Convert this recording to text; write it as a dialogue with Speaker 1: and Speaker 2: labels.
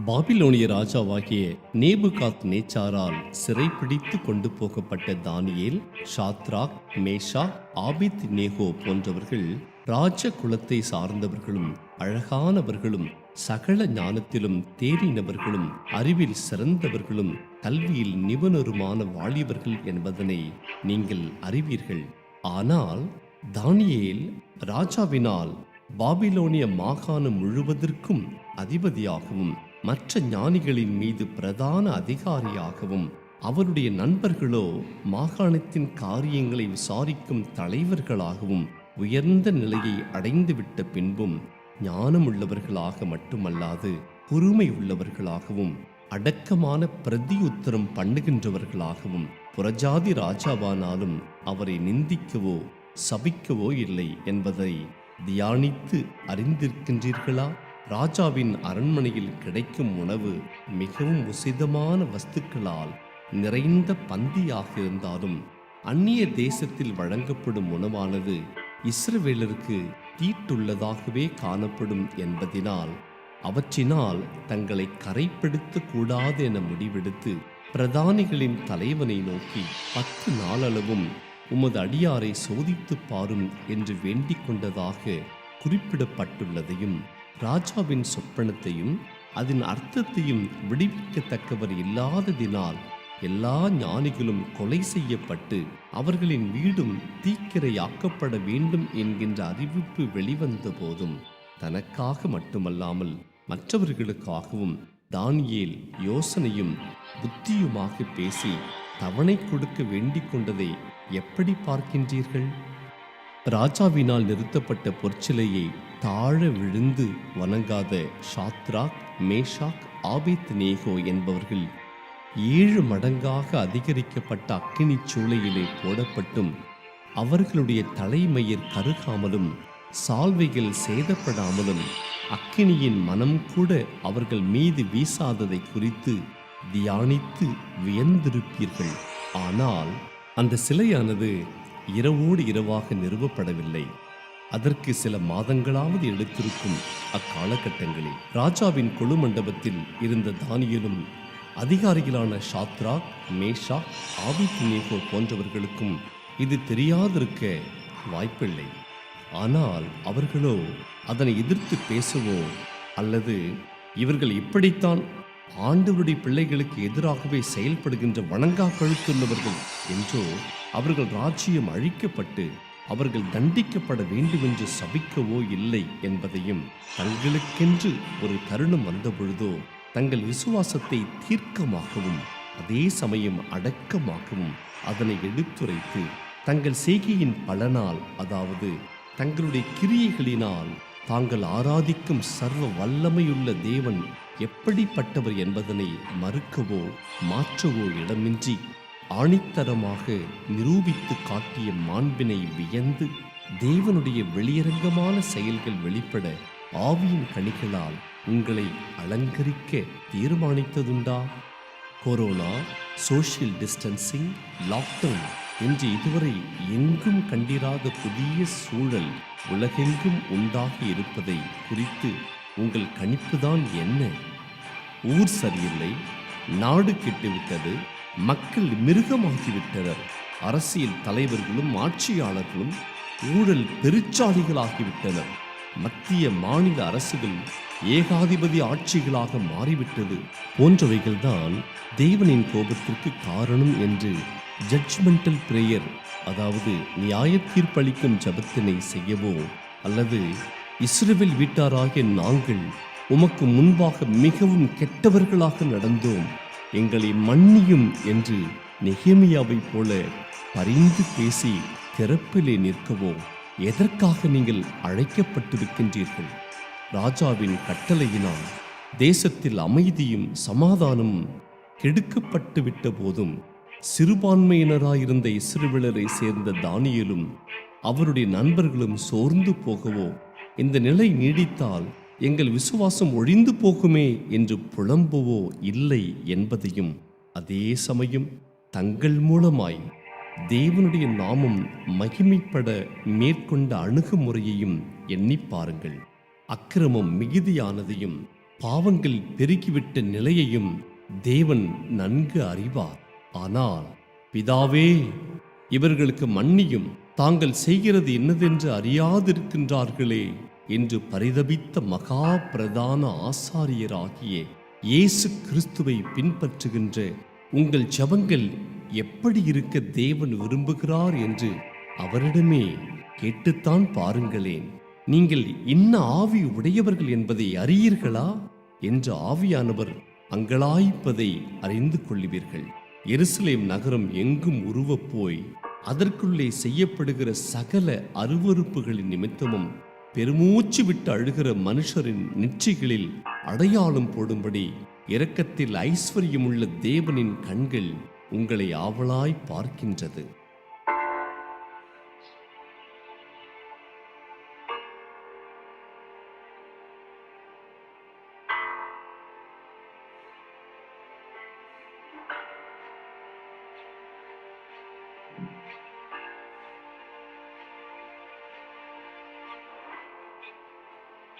Speaker 1: பாபிலோனிய ராஜாவாகிய நேபுகாத் நேச்சாரால் சிறைப்பிடித்து கொண்டு போகப்பட்ட தானியேல் ஷாத்ராக் மேஷா ஆபித் நேகோ போன்றவர்கள் ராஜ குலத்தை சார்ந்தவர்களும் அழகானவர்களும் சகல ஞானத்திலும் தேறினவர்களும் அறிவில் சிறந்தவர்களும் கல்வியில் நிபுணருமான வாலிபர்கள் என்பதனை நீங்கள் அறிவீர்கள். ஆனால் தானியேல் ராஜாவினால் பாபிலோனிய மாகாணம் முழுவதற்கும் அதிபதியாகவும் மற்ற ஞானிகளின் மீது பிரதான அதிகாரியாகவும் அவருடைய நண்பர்களோ மாகாணத்தின் காரியங்களை விசாரிக்கும் தலைவர்களாகவும் உயர்ந்த நிலையை அடைந்துவிட்ட பின்பும் ஞானமுள்ளவர்களாக மட்டுமல்லாது பொறுமை உள்ளவர்களாகவும் அடக்கமான பிரதி உத்தரம் பண்ணுகின்றவர்களாகவும் புறஜாதி ராஜாவானாலும் அவரை நிந்திக்கவோ சபிக்கவோ இல்லை என்பதை தியானித்து அறிந்திருக்கின்றீர்களா? ராஜாவின் அரண்மனையில் கிடைக்கும் உணவு மிகவும் உசிதமான வஸ்துக்களால் நிறைந்த பந்தியாக இருந்தாலும் அந்நிய தேசத்தில் வழங்கப்படும் உணவானது இஸ்ரவேலருக்கு தீட்டுள்ளதாகவே காணப்படும் என்பதினால் அவற்றினால் தங்களை கரைப்படுத்த கூடாது என முடிவெடுத்து பிரதானிகளின் தலைவனை நோக்கி பத்து நாளளவும் உமது அடியாரை சோதித்துப் பாரும் என்று வேண்டிக் கொண்டதாக குறிப்பிடப்பட்டுள்ளதையும் ராஜாவின் சொப்பனத்தையும் அதன் அர்த்தத்தையும் விடுவிக்கத்தக்கவர் இல்லாததினால் எல்லா ஞானிகளும் கொலை செய்யப்பட்டு அவர்களின் வீடும் தீக்கிரையாக்கப்பட வேண்டும் என்கின்ற அறிவிப்பு வெளிவந்த போதும் தனக்காக மட்டுமல்லாமல் மற்றவர்களுக்காகவும் தானியேல் யோசனையும் புத்தியுமாக பேசி தவணை கொடுக்க வேண்டிக் கொண்டதை எப்படி பார்க்கின்றீர்கள்? ராஜாவினால் நிறுத்தப்பட்ட பொற்சிலையை தாழ விழுந்து வணங்காத ஷாத்ராக் மேஷாக் ஆபித் நேகோ என்பவர்கள் ஏழு மடங்காக அதிகரிக்கப்பட்ட அக்கினி சூளையிலே போடப்பட்டும். அவர்களுடைய தலைமயிர் கருகாமலும் சால்வைகள் சேதப்படாமலும் அக்கினியின் மனம் கூட அவர்கள் மீது வீசாததை குறித்து தியானித்து வியந்திருப்பீர்கள். ஆனால் அந்த சிலையானது இரவோடு இரவாக நிறுவப்படவில்லை. அதற்கு சில மாதங்களாவது எடுத்திருக்கும் அக்காலகட்டங்களில். ராஜாவின் கொழு மண்டபத்தில் இருந்த தானியலும் அதிகாரிகளான ஷாத்ராக் மேஷா ஆபித்நேகோ போன்றவர்களுக்கும் இது தெரியாதிருக்க வாய்ப்பில்லை. ஆனால் அவர்களோ அதனை எதிர்த்து பேசவோ அல்லது இவர்கள் இப்படித்தான் ஆண்டவருடைய பிள்ளைகளுக்கு எதிராகவே செயல்படுகின்ற வணங்கா கழுத்துள்ளவர்கள் என்றோ அவர்கள் ராஜ்யம் அழிக்கப்பட்டு அவர்கள் தண்டிக்கப்பட வேண்டுமென்று சபிக்கவோ இல்லை என்பதையும் தங்களுக்கென்று ஒரு தருணம் வந்தபொழுதோ தங்கள் விசுவாசத்தை தீர்க்கமாகவும் அதே சமயம் அடக்கமாகவும் அதனை எடுத்துரைத்து தங்கள் செய்கையின் பலனால் அதாவது தங்களுடைய கிரியைகளினால் தாங்கள் ஆராதிக்கும் சர்வ வல்லமையுள்ள தேவன் எப்படிப்பட்டவர் என்பதனை மறுக்கவோ மாற்றவோ இடமின்றி ஆணித்தரமாக நிரூபித்து காட்டிய மாண்பினை வியந்து தேவனுடைய வெளியரங்கமான செயல்கள் வெளிப்பட ஆவியின் கனிகளால் உங்களை அலங்கரிக்க தீர்மானித்ததுண்டா? கொரோனா சோஷியல் டிஸ்டன்சிங் லாக்டவுன் என்று இதுவரை எங்கும் கண்டிராத புதிய சூழல் உலகெங்கும் உண்டாகி இருப்பதை குறித்து உங்கள் கணிப்புதான் என்ன? ஊர் சரியில்லை நாடு கெட்டுவிட்டது மக்கள் மிருகமாகிவிட்டனர். அரசியல் தலைவர்களும் ஆட்சியாளர்களும் ஊழல் பெருச்சாளிகளாகிவிட்டனர் மத்திய மாநில அரசுகள் ஏகாதிபதி ஆட்சிகளாக மாறிவிட்டது. போன்றவைகள்தான் தேவனின் கோபத்திற்கு காரணம் என்று ஜட்ஜ்மெண்டல் பிரேயர் அதாவது நியாய தீர்ப்பளிக்கும் ஜபத்தினை செய்யவோ அல்லது இஸ்ரேவில் வீட்டாராகிய நாங்கள் உமக்கு முன்பாக மிகவும் கெட்டவர்களாக நடந்தோம். எங்களை மன்னியும் என்று நெகேமியாவைப் போல பரிந்து பேசி திறப்பிலே நிற்கவோ? எதற்காக நீங்கள் அழைக்கப்பட்டிருக்கின்றீர்கள்? ராஜாவின் கட்டளையினால் தேசத்தில் அமைதியும் சமாதானமும் கெடுக்கப்பட்டு விட்ட போதும் சிறுபான்மையினராயிருந்த இஸ்ரவேலரை சேர்ந்த தானியலும் அவருடைய நண்பர்களும் சோர்ந்து போகவோ? இந்த நிலை நீடித்தால் எங்கள் விசுவாசம் ஒழிந்து போகுமே என்று புலம்புவோ இல்லை என்பதையும் அதே சமயம் தங்கள் மூலமாய் தேவனுடைய நாமம் மகிமைப்பட மேற்கொண்ட அணுகுமுறையையும் எண்ணிப் பாருங்கள். அக்கிரமம் மிகுதியானதையும் பாவங்கள் பெருகிவிட்ட நிலையையும் தேவன் நன்கு அறிவார். ஆனால் பிதாவே இவர்களுக்கு மன்னியும். தாங்கள் செய்கிறது என்னதென்று அறியாதிருக்கின்றார்களே. என்று பரிதபித்த மகா பிரதான ஆசாரியராகிய இயேசு கிறிஸ்துவை பின்பற்றுகின்ற உங்கள் ஜபங்கள் எப்படி இருக்க தேவன் விரும்புகிறார் என்று அவரிடமே கேட்டுத்தான் பாருங்களேன். நீங்கள் இன்ன ஆவி உடையவர்கள் என்பதை அறியீர்களா? என்று ஆவியானவர் அங்கலாய்ப்பதை அறிந்து கொள்ளுவீர்கள். எருசலேம் நகரம் எங்கும் உருவப் போய் அதற்குள்ளே செய்யப்படுகிற சகல அருவருப்புகளின் நிமித்தமும் பெருமூச்சு விட்டு அழுகிற மனுஷரின் நெற்றிகளில் அடையாளம் போடும்படி இரக்கத்தில் ஐஸ்வர்யமுள்ள தேவனின் கண்கள் உங்களை ஆவலாய் பார்க்கின்றது.